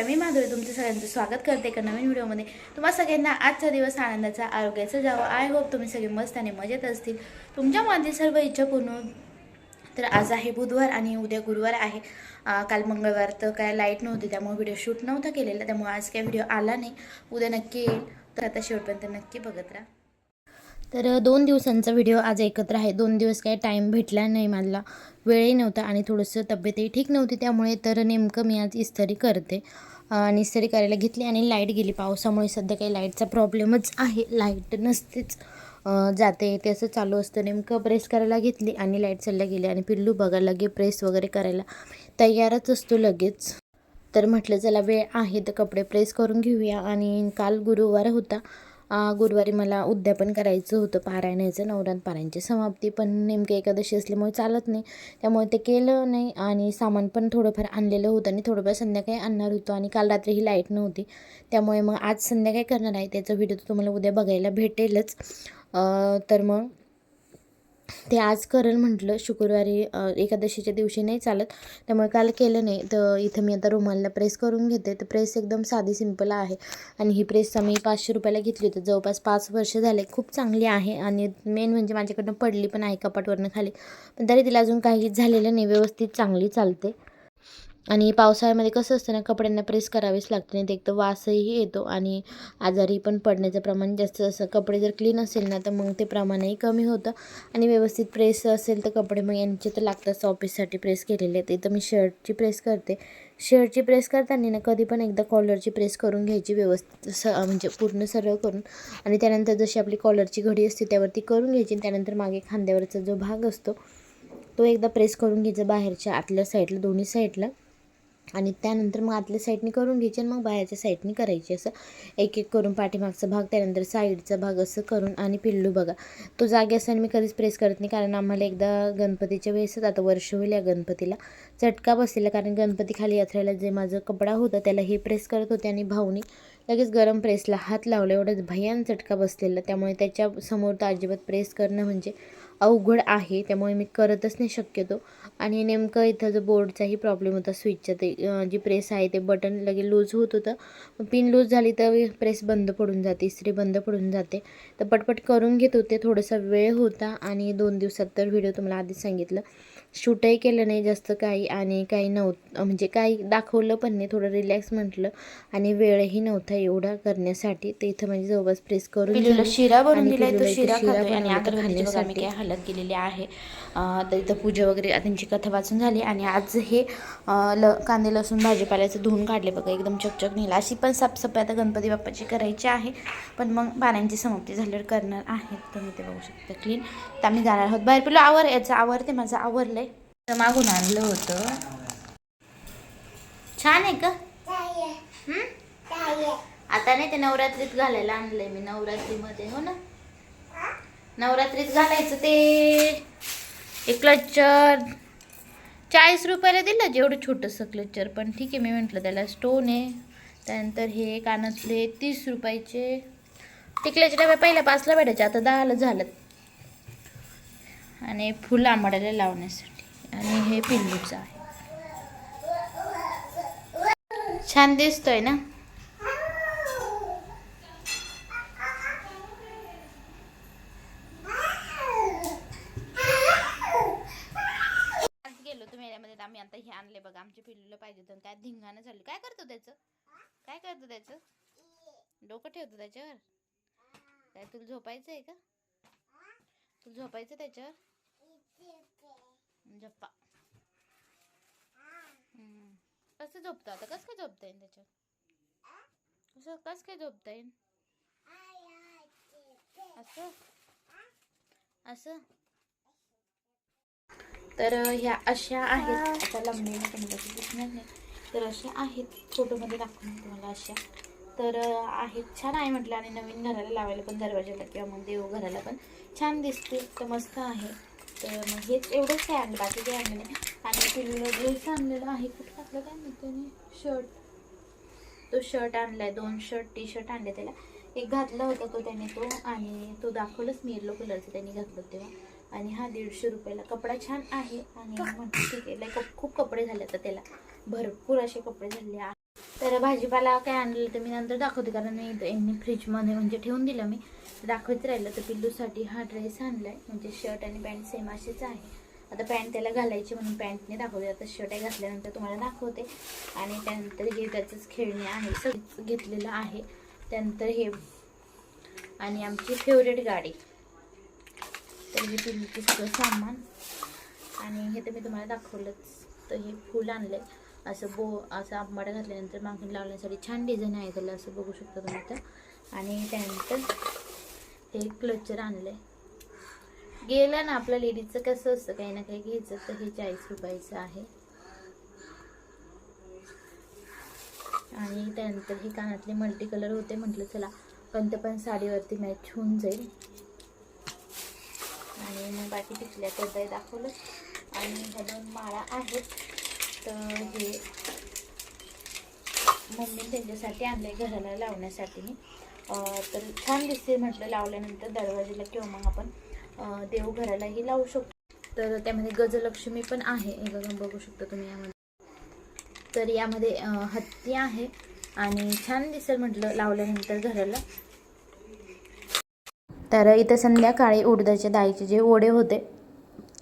नमस्कार मी माधुरी तुमचं सगळ्यांचं स्वागत करते एका नवीन व्हिडिओमध्ये. तुम्हा सगळ्यांना आजचा दिवस आनंदाचा आरोग्याचा जावं. आय होप तुम्ही सगळे मस्त आणि मजेत असतील. तुमच्या मनातील सर्व इच्छा पूर्ण तर आज आहे बुधवार आणि उद्या गुरुवार आहे. काल मंगळवार तर काय लाइट नव्हती त्यामुळे व्हिडिओ शूट नव्हता केलेला. त्यामुळे आज काय व्हिडिओ आला नाही. उद्या नक्की येईल. तर आता शेवटपर्यंत नक्की बघत राहा. तर दोन दिवसांचा व्हिडिओ आज एकत्र आहे. दोन दिवस काय टाईम भेटला नाही मला. वेळही नव्हता आणि थोडंसं तब्येतही ठीक नव्हती त्यामुळे तर नेमकं मी आज इस्तरी करते. आणि इस्तरी करायला घेतली आणि लाइट गेली. पावसामुळे सध्या काही लाईटचा प्रॉब्लेमच आहे. लाइट नसतेच. जाते येते असं चालू असतं. नेमकं प्रेस करायला घेतली आणि लाइट चालल्या गेली आणि पिल्लू बघा लगे प्रेस वगैरे करायला तयारच असतो लगेच. तर म्हटलं चला वेळ आहे तर कपडे प्रेस करून घेऊया. आणि काल गुरुवार होता. गुरुवारी मला उद्यापन करायचं होतं पारायणाचं नवरात पारायणची समाप्ती. पण नेमकं एकादशी असल्यामुळे चालत नाही. त्यामुळे ते केलं नाही आणि सामान पण थोडंफार आणलेलं होतं आणि थोडंफार संध्याकाळी आणणार होतं आणि काल रात्री ही लाइट नव्हती. त्यामुळे मग आज संध्याकाळी करणार आहे. त्याचा व्हिडिओ तुम्हाला उद्या बघायला भेटेलच. तर मग ते आज करेल म्हटलं शुक्रवारी एकादशीच्या दिवशी नाही चालत. त्यामुळे काल केलं नाही. तर इथं मी आता रुमालला प्रेस करून घेते. तर प्रेस एकदम साधी सिंपल आहे. आणि ही प्रेस आम्ही पाचशे रुपयाला घेतली होती. जवळपास पाच वर्ष झाले. खूप चांगली आहे. आणि मेन म्हणजे माझ्याकडनं पडली पण आहे कपाटवरनं खाली. पण तरी तिला अजून काहीच झालेलं नाही. व्यवस्थित चांगली चालते. आणि पावसाळ्यामध्ये कसं असतं ना कपड्यांना प्रेस करावेच लागते नाही ते एक तर वासही येतो आणि आजारी पण पडण्याचं प्रमाण जास्त. असं कपडे जर क्लीन असेल ना तर मग ते प्रमाणही कमी होतं. आणि व्यवस्थित प्रेस असेल तर कपडे मग यांचे तर लागतात. ऑफिससाठी प्रेस केलेले आहेत इथं मी शर्टची प्रेस करते. शर्टची प्रेस करताना ना कधी पण एकदा कॉलरची प्रेस करून घ्यायची व्यवस्थित स म्हणजे पूर्ण सरळ करून. आणि त्यानंतर जशी आपली कॉलरची घडी असते त्यावरती करून घ्यायची आणि त्यानंतर मागे खांद्यावरचा जो भाग असतो तो एकदा प्रेस करून घ्यायचा बाहेरच्या आतल्या साईडला दोन्ही साईडला आणि त्यानंतर मग आतल्या साईडनी करून घ्यायची आणि मग बाहेरच्या साईडनी करायची. असं एक एक करून पाठीमागचा भाग त्यानंतर साईडचा भाग असं करून आणि पिल्लू बघा. तो जागे असताना मी कधीच प्रेस करत नाही कारण आम्हाला एकदा गणपतीच्या वेळेसच आता वर्ष होईल या गणपतीला. चटका बसलेला कारण गणपती खाली यात्रेला जे माझं कपडा होता त्याला हे प्रेस करत होते आणि भाऊनी लगेच गरम प्रेसला हात लावला. एवढंच भयान चटका बसलेला. त्यामुळे त्याच्यासमोर तर अजिबात प्रेस करणं म्हणजे अवघड आहे. त्यामुळे मी करतच नाही शक्यतो. आणि नेमकं इथं जो बोर्डचाही प्रॉब्लेम होता स्विचचा ते जी प्रेस आहे ते बटन लगे लूज होत होतं. पिन लूज झाली तर प्रेस बंद पडून जाते इस्त्री बंद पडून जाते. तर पटपट करून घेत होते. थोडासा वेळ होता आणि दोन दिवसात तर व्हिडिओ तुम्हाला आधीच सांगितलं. शूटही केलं नाही जास्त काही आणि काही नव्हतं म्हणजे काही दाखवलं पण नाही थोडं रिलॅक्स म्हटलं. आणि वेळही नव्हता एवढा करण्यासाठी. ते इथं म्हणजे जवळपास प्रेस करून. शिरा बनवून दिलाय तो शिरा खातोय. आणि आता खाण्यासाठी. काय हलत गेलेली आहे. तर इथं पूजा वगैरे त्यांची कथा वाचून झाली. आणि आज हे ल कांदे लसूण भाजीपाल्याचं धुवून काढले बघा एकदम चकचक नेला. अशी पण साफसफाई आता गणपती बाप्पाची करायची आहे. पण मग पाण्याची समाप्ती झाल्यावर करणार आहे. तुम्ही ते बघू शकता क्लीन तर आम्ही जाणार आहोत बाहेर. पिलो आवर याचं. आवरते माझं आवरलंय तर मागून आणलं होतं. छान आहे का? आता नाही ते नवरात्रीत घालायला आणलंय मी नवरात्रीमध्ये हो ना? नवरात्रीत घालायचं ते. एक क्लचर चाळीस रुपयाला दिलं जेवढं छोटंसं क्लचर पण ठीक आहे मी म्हटलं त्याला स्टोन आहे. त्यानंतर हे कानातले तीस रुपयाचे. टिकल्याचे डबे पहिल्या पाचला भेटायचे आता दहाला झालं. आणि फुलं आंबाड्याला लावण्यासाठी. आणि हे पिल्लूचं आहे. छान दिसतोय ना? आम्ही आता हे आणले बघा आमच्या पिल्लूला पाहिजे तर काय धिंगाणं झालं. काय करतो त्याचं? काय करतो त्याचं? डोकं ठेवतो त्याच्यावर? काय, तुला झोपायचं आहे का? तुला झोपायचं त्याच्यावर? झप्पा. कसं झोपतं आता? कसं काय झोपता येईल त्याच्यावर कसं कसं काय झोपता येईल? असं? असं? तर ह्या अशा आहेत. आता लंबीने तुम्हाला दिसणार नाही. तर अशा आहेत फोटोमध्ये दाखवून तुम्हाला अशा. तर आहेत. छान आहे म्हटलं. आणि नवीन घराला लावायला पण दरवाजाला किंवा मग देवघराला पण छान दिसते तर मस्त आहे. तर मग हेच एवढंच काय आणलं बाकी काही आणलं नाही. आणि पिल्लूला ड्रेस आणलेला आहे. कुठं टाकलं काय माहिती त्याने शर्ट. तो शर्ट आणलाय. दोन शर्ट टी शर्ट आणले त्याला. एक घातला होता तो त्याने तो आणि तो दाखवलंच मी येलो कलरचा त्यांनी घातलं तेव्हा. आणि हा दीडशे रुपयाला. कपडा छान आहे आणि म्हणतो ठीक आहे लाईक खूप कपडे झाले आता त्याला. भरपूर असे कपडे झाले आहेत तर भाजीपाला काय आणलेलं तर मी नंतर दाखवते कारण मी यांनी फ्रीजमध्ये म्हणजे ठेवून दिलं मी. दाखवत राहिलं तर पिल्लूसाठी हा ड्रेस आणलाय. म्हणजे शर्ट आणि पॅन्ट सेम असेच आहे. आता पॅन्ट त्याला घालायची म्हणून पॅन्टने दाखवते. आता शर्ट आहे घातल्यानंतर तुम्हाला दाखवते. आणि त्यानंतर हे त्याचंच खेळणे आहे. सगळं घेतलेलं आहे. त्यानंतर हे आणि आमची फेवरेट गाडी. तर हे पिल्लूचे सगळं सामान. आणि हे तर मी तुम्हाला दाखवलंच. तर हे फूल आणलं असं बो असं आंबाडा घातल्यानंतर मागून लावण्यासाठी छान डिझाईन आहे. त्याला असं बघू शकता तुम्ही तर आणि त्यानंतर हे क्लचर आणलं गेलं ना आपल्या लेडीजचं कसं असतं काही ना काही घ्यायचं तर हे चाळीस रुपयाचं आहे. आणि त्यानंतर हे कानातले मल्टी कलर होते म्हटलं चला पण ते पण साडीवरती मॅच होऊन जाईल. आणि मग बाकी टिकल्या पडदा दाखवलं. आणि ह्या दोन माळा आहेत. तर हे मम्मी त्यांच्यासाठी आणलंय घराला लावण्यासाठी. मी तर छान दिसते म्हटलं लावल्यानंतर दरवाजेला किंवा मग आपण देवघरालाही लावू शकतो. तर त्यामध्ये गजलक्ष्मी पण आहे. हे बघू शकता तुम्ही यामध्ये. तर यामध्ये हत्ती आहे आणि छान दिसेल म्हटलं लावल्यानंतर घराला. तर इथं संध्याकाळी उडदाच्या दाईचे जे ओढे होते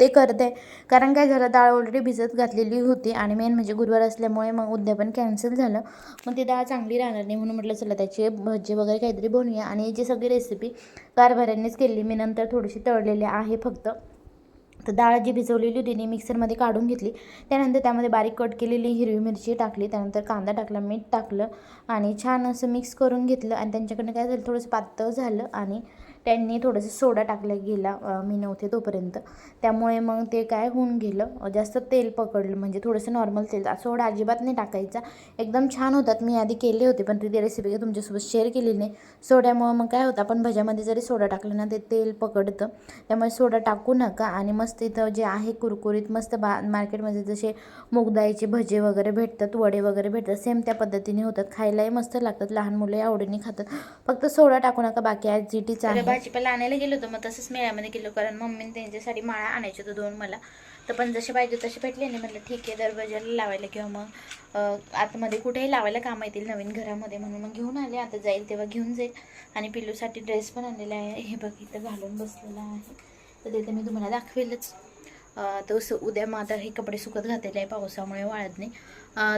ते करते. कारण काय झालं डाळ ऑलरेडी भिजत घातलेली होती आणि मेन म्हणजे गुरुवार असल्यामुळे मग उद्यापन कॅन्सल झालं. मग ती डाळ चांगली राहणार नाही म्हणून म्हटलं चला त्याची भजी वगैरे काहीतरी बनवूया. आणि याची सगळी रेसिपी कारभाऱ्यांनीच केली. मी नंतर थोडीशी तळलेली आहे फक्त. तर डाळ जी भिजवलेली होती ती मिक्सरमध्ये काढून घेतली. त्यानंतर त्यामध्ये बारीक कट केलेली हिरवी मिरची टाकली. त्यानंतर कांदा टाकला मीठ टाकलं आणि छान असं मिक्स करून घेतलं. आणि त्यांच्याकडनं काय झालं थोडंसं पातळ झालं आणि त्यांनी थोडंसं सोडा टाकला गेला मी नव्हते तोपर्यंत. त्यामुळे मग ते काय होऊन गेलं जास्त तेल पकडलं म्हणजे थोडंसं नॉर्मल तेल. सोडा अजिबात नाही टाकायचा. एकदम छान होतात. मी आधी केले होते पण ती रेसिपी काही तुमच्यासोबत शेअर केली नाही. सोड्यामुळं मग काय होतं आपण भज्यामध्ये जरी सोडा टाकलं ना ते तेल पकडतं. त्यामुळे सोडा टाकू नका आणि मस्त इथं जे आहे कुरकुरीत मस्त बा मार्केटमध्ये जसे मुगदाईचे भजे वगैरे भेटतात वडे वगैरे भेटतात सेम त्या पद्धतीने होतात. खायलाही मस्त लागतात लहान मुले आवडीने खातात. फक्त सोडा टाकू नका बाकी आज जी आहे. भाजीपाला आणायला गेलो होतो मग तसंच मेळ्यामध्ये गेलो कारण मम्मीने त्यांच्यासाठी माळा आणायचे होतो दोन मला. तर पण जसे पाहिजे तसे भेटले नाही म्हटलं ठीक आहे दरवाजाला लावायला किंवा मग. आतमध्ये कुठेही लावायला काम येतील नवीन घरामध्ये म्हणून. मग घेऊन आले आता जाईल तेव्हा घेऊन जाईल. आणि पिल्लूसाठी ड्रेस पण आणलेला आहे. हे बघ इथं घालून बसलेला आहे. तर ते मी तुम्हाला दाखवेलच. तो तर स- उद्या मग आता हे कपडे सुकत घातलेले आहे पावसामुळे वाळत नाही.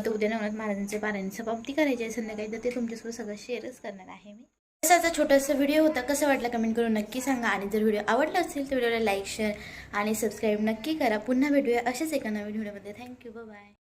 तर उद्या नवनाथ महाराजांचे पारायणचं पावती करायची आहे. संध्याकाळी तर ते तुमच्यासोबत सगळं शेअरच करणार आहे मी. असाचा छोटासा व्हिडिओ होता कसा वाटला कमेंट करून नक्की सांगा. आणि जर व्हिडिओ आवडला असेल तर व्हिडिओला लाईक शेअर आणि सबस्क्राईब नक्की करा. पुन्हा भेटूया अशाच एका नवीन व्हिडिओमध्ये थँक्यू बाय